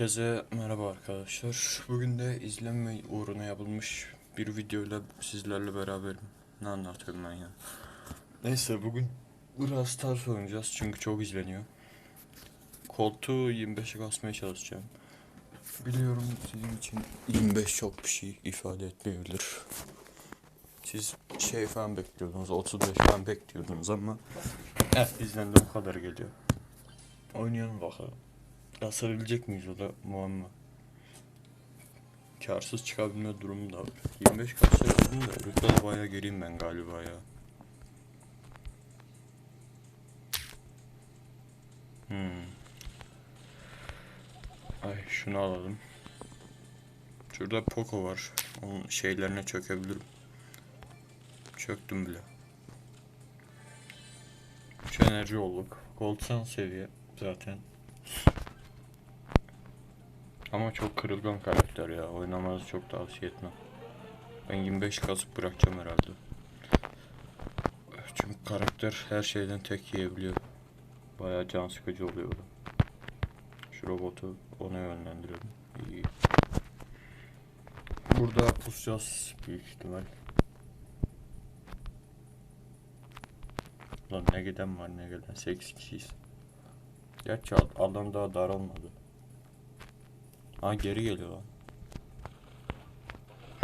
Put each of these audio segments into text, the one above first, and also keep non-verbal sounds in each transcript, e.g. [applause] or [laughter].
Herkese merhaba arkadaşlar. Bugün de izlenme uğruna yapılmış bir videoyla sizlerle beraberim. Ne anlatıyorum ben ya. Neyse bugün biraz Stars oynayacağız çünkü çok izleniyor. Koltuğu 25'e basmaya çalışacağım. Biliyorum sizin için 25 çok bir şey ifade etmeyebilir. Siz şey falan bekliyordunuz, 35 falan bekliyordunuz ama eh bizden de bu kadar geliyor. Oynayalım bakalım. Basabilecek miyiz o da muamma. Karsız çıkabilme durumu da var. 25 kaç yaptım da rütbede bayağı geriyim ben galiba ya. Hmm. Ay şunu alalım. Şurada Poco var. Onun şeylerine çökebilirim. Çöktüm bile. 3 enerji olduk. Gold seviye zaten. Ama çok kırılgan karakter ya. Oynamanızı çok tavsiye etmem. Ben 25 kasıp bırakacağım herhalde. Çünkü karakter her şeyden tek yiyebiliyor. Bayağı can sıkıcı oluyor. Şu robotu ona yönlendiriyorum. İyi. Burada pusacağız büyük ihtimal. Lan ne giden var ne gelen 8 kişiyiz. Gerçi al- alan daha daralmadı. Ha geri geliyor lan.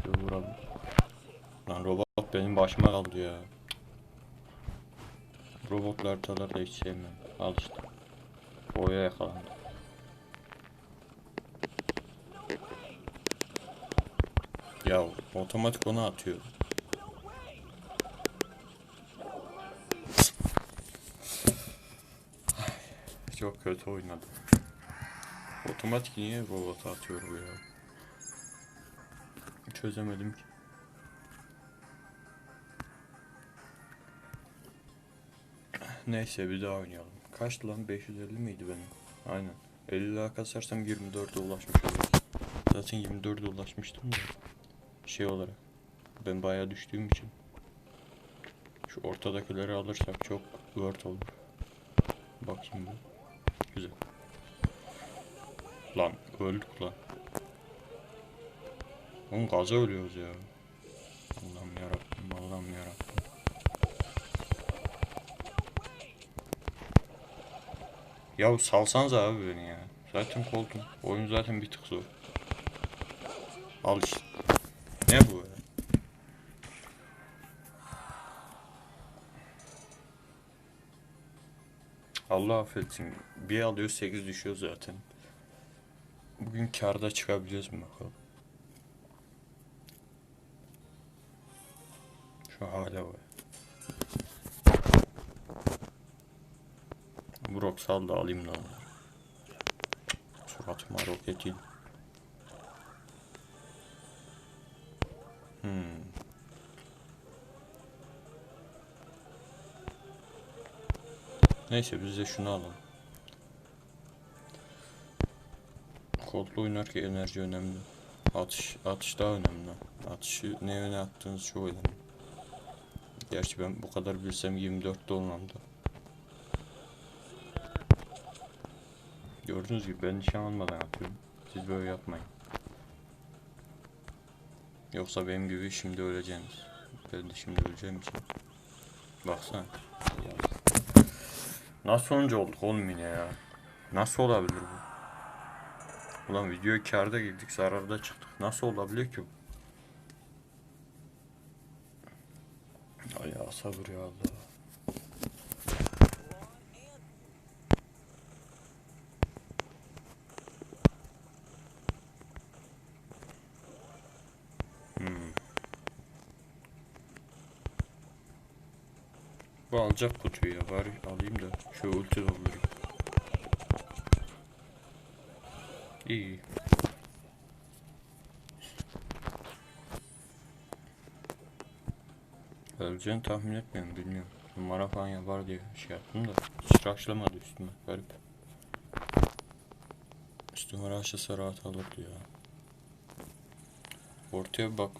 Şöyle vuralım. Lan robot benim başıma kaldı ya. Robotlu haritaları da hiç sevmem. Al işte. Boya yakalandı. Ya otomatik ona atıyor. Çok kötü oynadım. Otomatik niye robota atıyor bu ya? Çözemedim ki. Neyse bir daha oynayalım. Kaçtı lan? 550 miydi benim? Aynen. 50 daha kasarsam 24'e ulaşmış olurum. Zaten 24'e ulaşmıştım da. Şey olarak. Ben bayağı düştüğüm için. Şu ortadakileri alırsak çok worth olur. Bakayım bir. Güzel. Lan öldük lan. Oğlum gaza ölüyoruz ya. Allah'ım yarabbim Allah'ım yarabbim. Ya salsanıza abi beni ya. Zaten koltum. Oyun zaten bir tık zor. Al işte. Ne bu ya? Allah affetsin. Bir alıyor 8 düşüyor zaten. Bugün karda çıkabiliyoruz mu bakalım. Şu hale bak. Brok sal da alayım onları. Suratıma roket in. Hmm. Neyse biz de şunu alalım. Kodlu oynarken enerji önemli. Atış, atış daha önemli. Atışı ne yöne attığınız çok önemli. Gerçi ben bu kadar bilsem 24'te olmam. Gördüğünüz gibi ben nişan almadan atıyorum. Siz böyle yapmayın. Yoksa benim gibi şimdi öleceğiniz. Ben de şimdi öleceğim için. Baksana. Nasıl sonucu olduk oğlum yine ya? Nasıl olabilir bu? Ulan videoya karda girdik zararda çıktık. Nasıl olabiliyor ki bu? Ay sabır ya Allah. Hmm. Bu alacak kutuyu ya bari alayım da şu ulti doldurayım. İyi. Öleceğini tahmin etmiyorum bilmiyorum. Numara falan yapar diye şey yaptım da hiç rushlamadı üstüme garip. Üstüme rushlasa rahat alırdı ya. Ortaya bak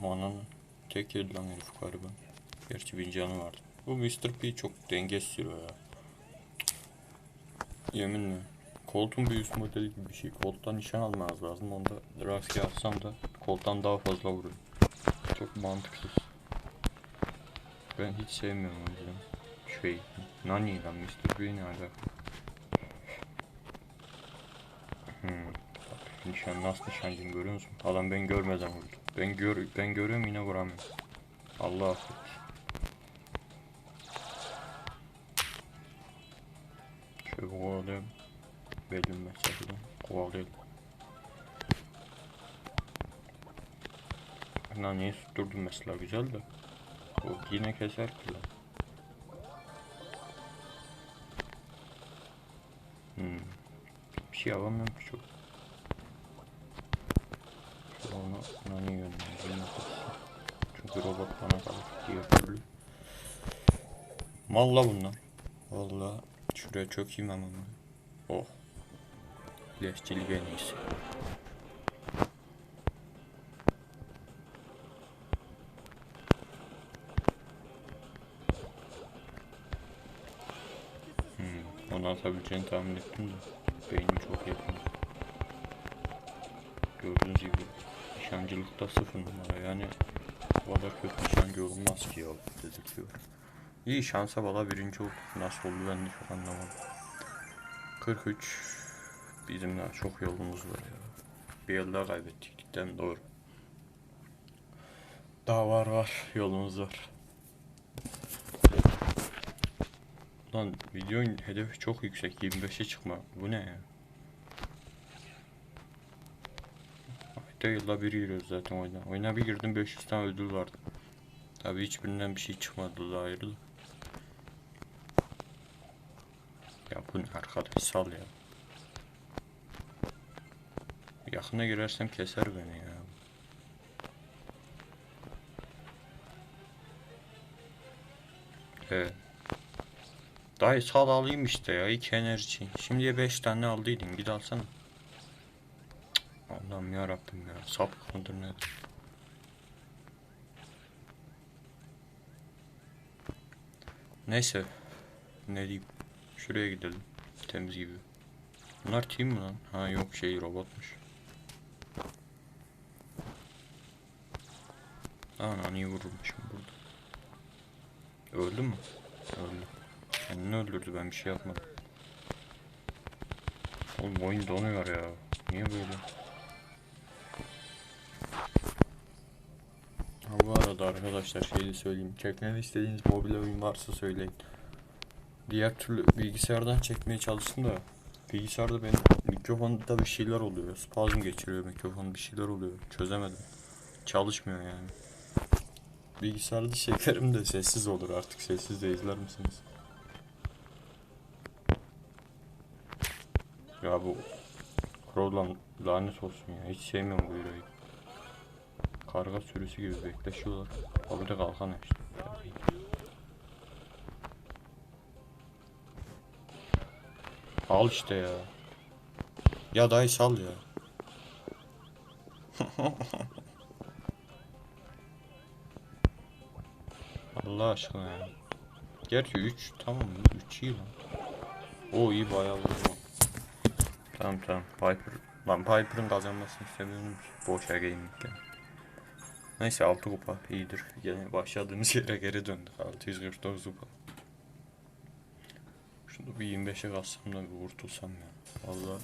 mananın tek yedi lan herif galiba. Gerçi bir canı vardı. Bu Mr. P çok dengesiz sürüyor ya. Yeminle. Koltuğun bir üst modeli gibi bir şey. Koltuktan nişan almanız lazım. Onda rastgele atsam da koltuktan daha fazla vuruyor. Çok mantıksız. Ben hiç sevmiyorum o yüzden. Şey, Nani lan Mr. Ne alaka? Hmm. Bak, nişan nasıl nişancıyım görüyor musun? Adam ben görmeden vurdu. Ben gör ben görüyorum yine vuramıyorum. Allah affetsin. Belli mesafeden kovalayalım. Lan niye durdum mesela güzel de. O yine keser ki lan. Hmm. Bir şey yapamıyorum ki çok. Şu nani yönlendireyim. Çünkü robot bana kalır diye türlü. Malla bunlar. Vallahi şuraya çökeyim hemen. Oh. Leşçilik en iyisi. Hmm, onu atabileceğini tahmin ettim de beynim çok yakın. Gördüğünüz gibi nişancılıkta sıfır numara yani bu kötü nişancı olmaz ki ya gözüküyor. İyi şansa bala birinci olduk. Nasıl oldu ben de çok anlamadım. 43 bizim daha çok yolumuz var ya. Bir yıl daha kaybettik cidden doğru. Daha var var yolumuz var. Lan videonun hedefi çok yüksek 25'e çıkma. Bu ne ya? Ayda yılda bir giriyoruz zaten oyuna. Oyuna bir girdim 500 tane ödül vardı. Tabi hiçbirinden bir şey çıkmadı da ayrı da. Ya bu ne arkadaş sal ya. Yakına girersem keser beni ya. Evet. Dayı sal alayım işte ya iki enerji. Şimdiye 5 tane aldıydım git alsana. Cık, Allah'ım ya Rabbim ya sapık mıdır nedir? Neyse. Ne diyeyim. Şuraya gidelim. Temiz gibi. Bunlar team mi lan? Ha yok şey robotmuş. Aa naniyi vurulmuşum burada. Öldü mü? Öldü. Kendini öldürdü ben bir şey yapmadım. Oğlum oyun donuyor ya. Niye böyle? Ha bu arada arkadaşlar şey de söyleyeyim. Çekmemi istediğiniz mobil oyun varsa söyleyin. Diğer türlü bilgisayardan çekmeye çalıştım da bilgisayarda benim mikrofonda bir şeyler oluyor. Spazm geçiriyor mikrofon bir şeyler oluyor. Çözemedim. Çalışmıyor yani. Bilgisayarda çekerim de sessiz olur artık. Sessiz de izler misiniz? Ya bu Crow'lan lanet olsun ya. Hiç sevmiyorum bu hero'yu. Karga sürüsü gibi bekleşiyorlar. Abi de kalkan işte. Al işte ya. Ya dayı sal ya. [laughs] Allah aşkına ya. Gerçi 3 tamam 3 iyi lan. O iyi bayağı vurdu. Tamam tamam Piper. Lan Piper'ın kazanmasını istemiyorum. Boşa gaming ya. Neyse 6 kupa iyidir. Yine başladığımız yere geri döndük. 649 kupa. Şunu bir 25'e kalsam da bir kurtulsam ya. Vallahi.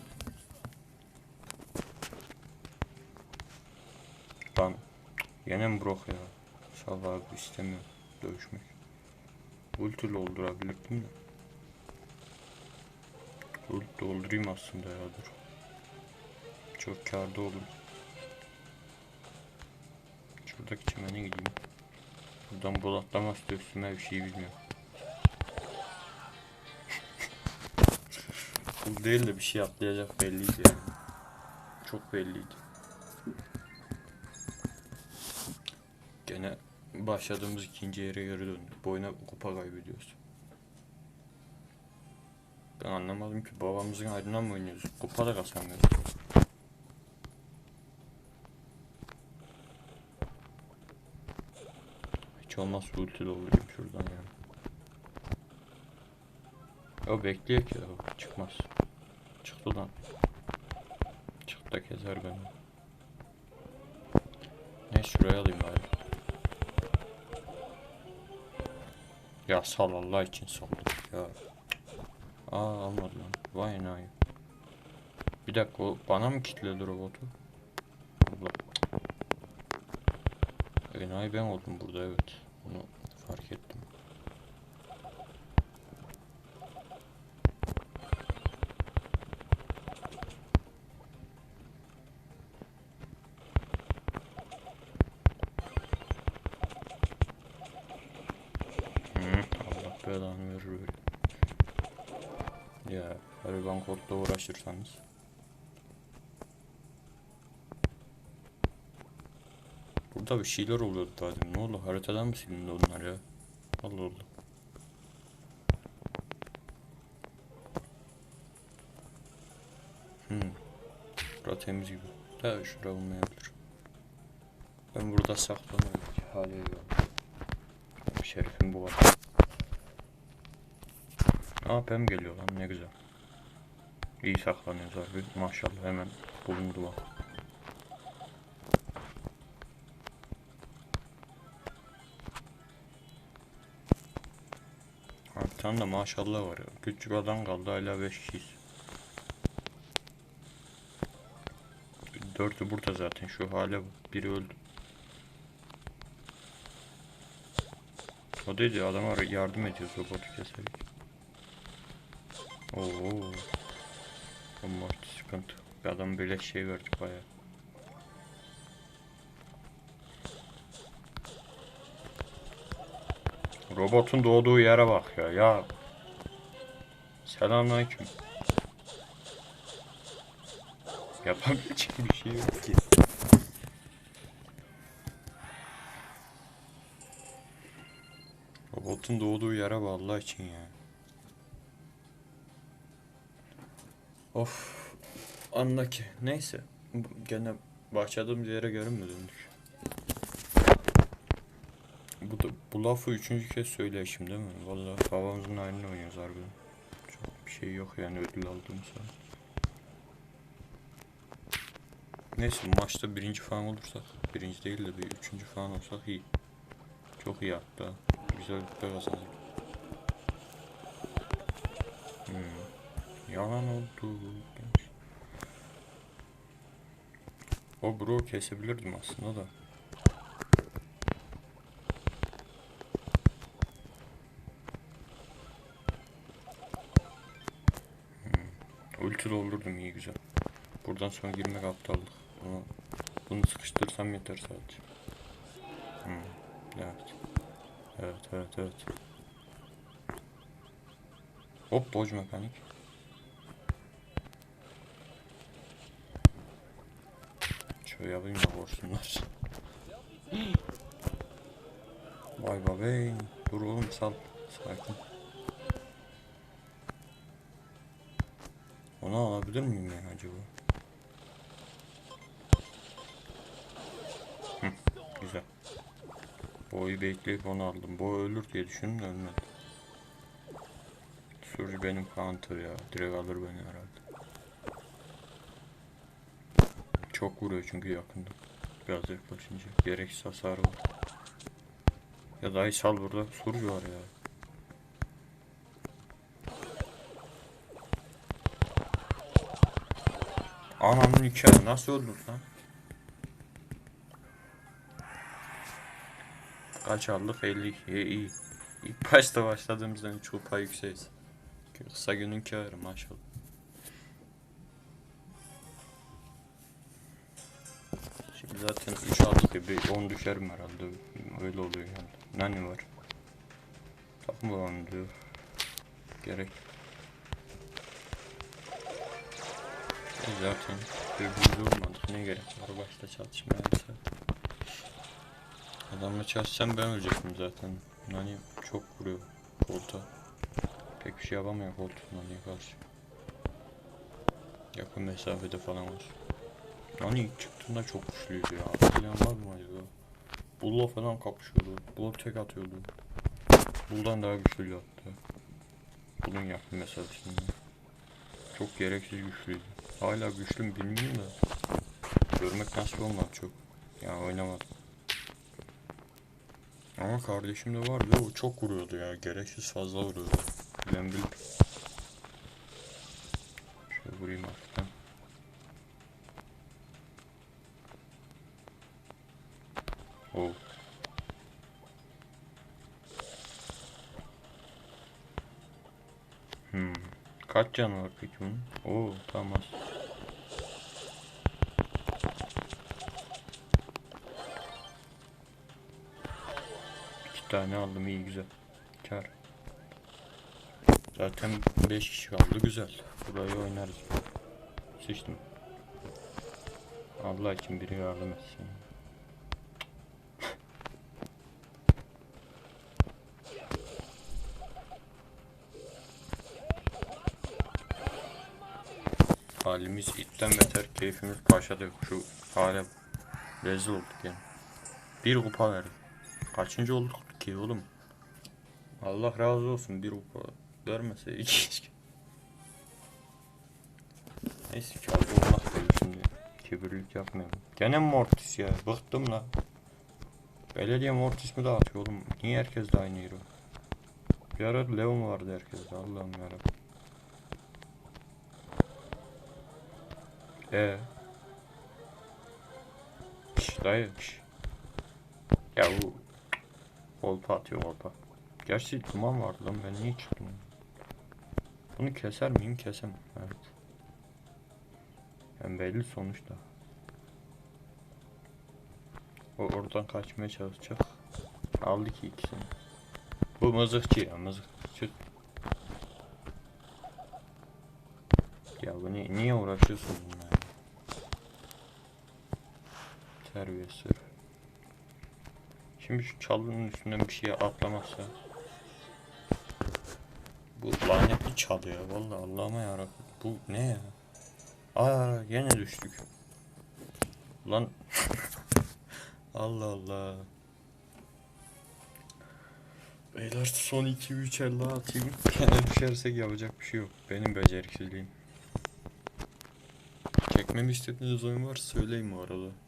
Lan yine mi Brock ya? Sal abi istemiyorum dövüşmek. Ulti doldurabilirdim de. Ulti doldurayım aslında ya dur. Çok kârda olur. Şuradaki çimene gideyim. Buradan bol atlamaz da üstüme bir şey bilmiyorum. [laughs] Bu değil de bir şey atlayacak belliydi yani. Çok belliydi. Gene başladığımız ikinci yere geri döndük. Boyuna kupa kaybediyoruz. Ben anlamadım ki babamızın aydından mı oynuyoruz? Kupa da kazanmıyoruz. Hiç olmazsa ulti doldurayım şuradan ya. O bekliyor ki o çıkmaz. Çıktı lan. Çıktı keser beni. Ne şuraya alayım bari. Ya sal Allah için sal. Ya. Aa almadı lan. Vay enayi. Bir dakika o bana mı kilitledi robotu? Allah. Enayi ben oldum burada evet. Bunu fark ettim. Hı, Allah belanı verir öyle. Ya Gariban uğraşırsanız. Burada bir şeyler oluyordu daha demin. Ne oldu? Haritadan mı silindi onlar ya? Allah Allah. Hmm. Bura temiz gibi. Da şura olmayabilir. Ben burada saklanıyorum. Hali yok. Şerifim bu var. Aa Pem geliyor lan ne güzel. İyi saklanıyoruz harbi. Maşallah hemen bulundu bak. Ha, bir tane de maşallah var ya. Küçük adam kaldı hala 5 kişiyiz. Dördü burada zaten şu hale bak. Biri öldü. O dedi adama yardım ediyoruz robotu keserek. Oo. Ama sıkıntı. Bir adam böyle şey verdik baya. Robotun doğduğu yere bak ya. Ya. Selamünaleyküm. Yapabilecek [laughs] bir şey yok ki. Robotun doğduğu yere bak Allah için ya. Of. Anla ki. Neyse. Gene başladığımız yere göre mi döndük? Bu, da, bu lafı üçüncü kez söyleyişim değil mi? Vallahi havamızın haline oynuyoruz harbiden. Çok bir şey yok yani ödül aldığımız zaman. Neyse maçta birinci falan olursak, birinci değil de bir üçüncü falan olsak iyi. Çok iyi hatta. Güzel bir kazanırız. Hmm. Yalan oldu. O bro kesebilirdim aslında da. Hmm. Ulti doldurdum iyi güzel. Buradan sonra girmek aptallık. Bunu, bunu sıkıştırsam yeter sadece. Hmm. Evet. Evet evet evet. Hop boz mekanik. Şöyle yapayım da vursunlar. Vay be Dur oğlum sal. Sakin. Onu alabilir miyim ben acaba? Hı, güzel. Boyu bekleyip onu aldım. Boy ölür diye düşündüm de ölmedi. Surge benim counter ya. Direkt alır beni herhalde. Çok vuruyor çünkü yakında. Biraz yaklaşınca. Gereksiz hasarı var. Ya dahi sal burada. Surge var ya. Ananın hikaye nasıl öldür lan? Kaç aldık? 52. İyi, iyi. İlk başta başladığımızdan çok pay yükseğiz. Kısa günün kârı maşallah. Zaten 3 aldık ya bir 10 düşerim herhalde. Öyle oluyor yani. Nani var. Takım bağımlı diyor. Gerek. E zaten birbirimize vurmadık. Ne gerek var başta çatışmaya yapsa. Adamla çatışsam ben ölecektim zaten. Nani çok vuruyor koltuğa. Pek bir şey yapamıyor koltuğun Nani'ye karşı. Yakın mesafede falan var. Nani ilk çıktığında çok güçlüydü ya. Hatırlayan var mı acaba? Bull'la falan kapışıyordu. Bull'a tek atıyordu. Bull'dan daha güçlüydü hatta. Bull'un yakın mesafesinde. Çok gereksiz güçlüydü. Hala güçlü mü bilmiyorum da. Görmek nasip olmadı çok. Ya oynamadım. Ama kardeşim de vardı o çok vuruyordu ya. Gereksiz fazla vuruyordu. Ben bil. Kaç canı var peki bunun? Oo tamam. İki tane aldım iyi güzel. Kar. Zaten 5 kişi kaldı güzel. Burayı oynarız. Sıçtım. Allah için biri yardım etsin. Halimiz itten beter, keyfimiz paşadır. Şu hale rezil olduk yani. Bir kupa verdim. Kaçıncı olduk ki oğlum? Allah razı olsun bir kupa vermese iki. Neyse ki abi olmak değil şimdi. Kibirlik yapmayalım. Gene Mortis ya? Bıktım la. Belediye Mortis mi dağıtıyor oğlum? Niye herkes de aynı hero? Bir ara Leon vardı herkeste Allah'ım yarabbim. Ee. Şş dayı şş. Ya bu Volpa atıyor volpa. Gerçi duman vardı lan ben niye çıktım? Bunu keser miyim? Kesemem. Evet. Yani belli sonuçta. O oradan kaçmaya çalışacak. Aldı ki ikisini. Bu mızıkçı ya mızıkçı. Ya bu ni- niye uğraşıyorsun Terbiyesiz. Şimdi şu çalının üstünden bir şeye atlamazsa. Bu lanetli çalı ya vallahi Allah'ıma yarabbim. Bu ne ya? Aa yine düştük. Lan [laughs] Allah Allah. Beyler son 2 3 el daha atayım. [laughs] Gene düşersek yapacak bir şey yok. Benim beceriksizliğim. Çekmemi istediğiniz oyun varsa söyleyin bu arada.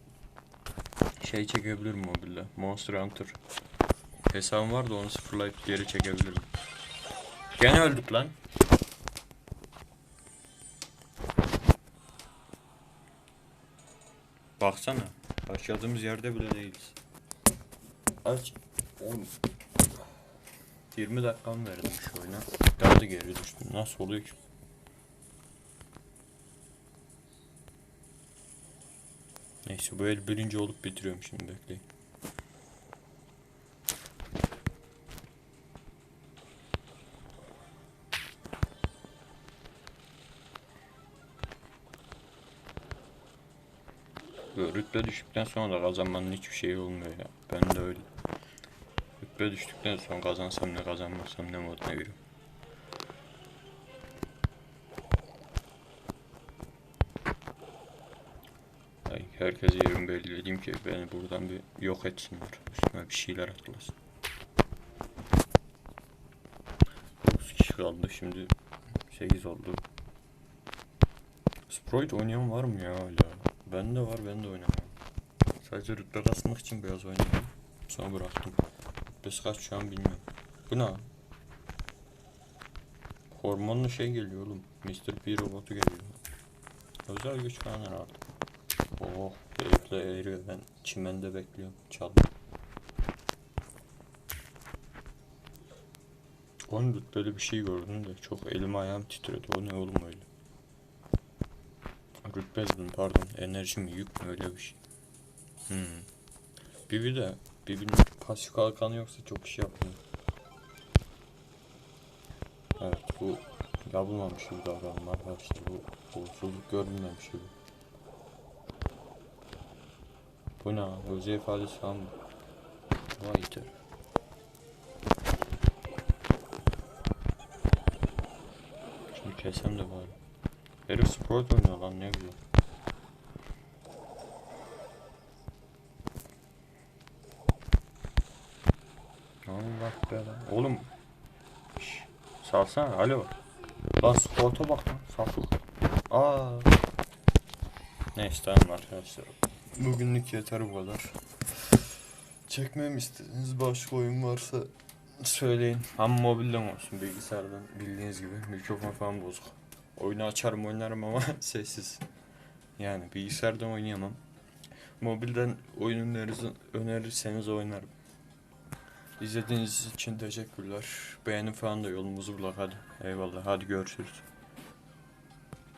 Şey çekebilirim mobilde. Monster Hunter. Hesabım var da onu sıfırlayıp geri çekebilirim. Gene öldük lan. Baksana. Başladığımız yerde bile değiliz. Aç. Oğlum. 20 dakikam verdim şu oyuna. Daha da geri düştüm. Nasıl oluyor ki? Neyse bu el birinci olup bitiriyorum şimdi bekleyin. Rütbe düştükten sonra da kazanmanın hiçbir şeyi olmuyor ya. Ben de öyle. Rütbe düştükten sonra kazansam ne kazanmazsam ne moduna giriyorum. Herkese yerimi belli edeyim ki beni buradan bir yok etsinler. Üstüme bir şeyler atlasın. 9 kişi kaldı şimdi 8 oldu. Sprite oynayan var mı ya hala? Bende var ben de oynamam. Sadece rütbe kasmak için biraz oynadım. Sonra bıraktım. Rütbesi kaç şu an bilmiyorum. Bu ne? Hormonlu şey geliyor oğlum. Mr. P robotu geliyor. Özel güç falan herhalde. Oh, herifle eriyor. Ben çimende bekliyorum. Çaldım. 10 rütbeli bir şey gördüm de çok elim ayağım titredi. O ne oğlum öyle? Rütbe dedim pardon. Enerji mi yük mü öyle bir şey. Hmm. Bibi de Bibi'nin pasif kalkanı yoksa çok iş yapmıyor. Evet bu yapılmamış bir davranma arkadaşlar. Bu uğursuzluk görülmemiş gibi. Bu ne? Özel ifadesi falan mı? Vay iter. Şimdi kesem de bari. Herif sport oynuyor lan ne güzel. Allah be lan. Oğlum. Şş, salsana alo. Lan sporta bak lan sapık. Aa. Neyse tamam arkadaşlar. Bugünlük yeter bu kadar. Çekmem istediğiniz başka oyun varsa söyleyin. Ama mobilden olsun bilgisayardan bildiğiniz gibi mikrofon falan bozuk. Oyunu açarım oynarım ama [laughs] sessiz. Yani bilgisayardan oynayamam. Mobilden oyun önerirseniz oynarım. İzlediğiniz için teşekkürler. Beğeni falan da yolumuzu bulak hadi. Eyvallah hadi görüşürüz.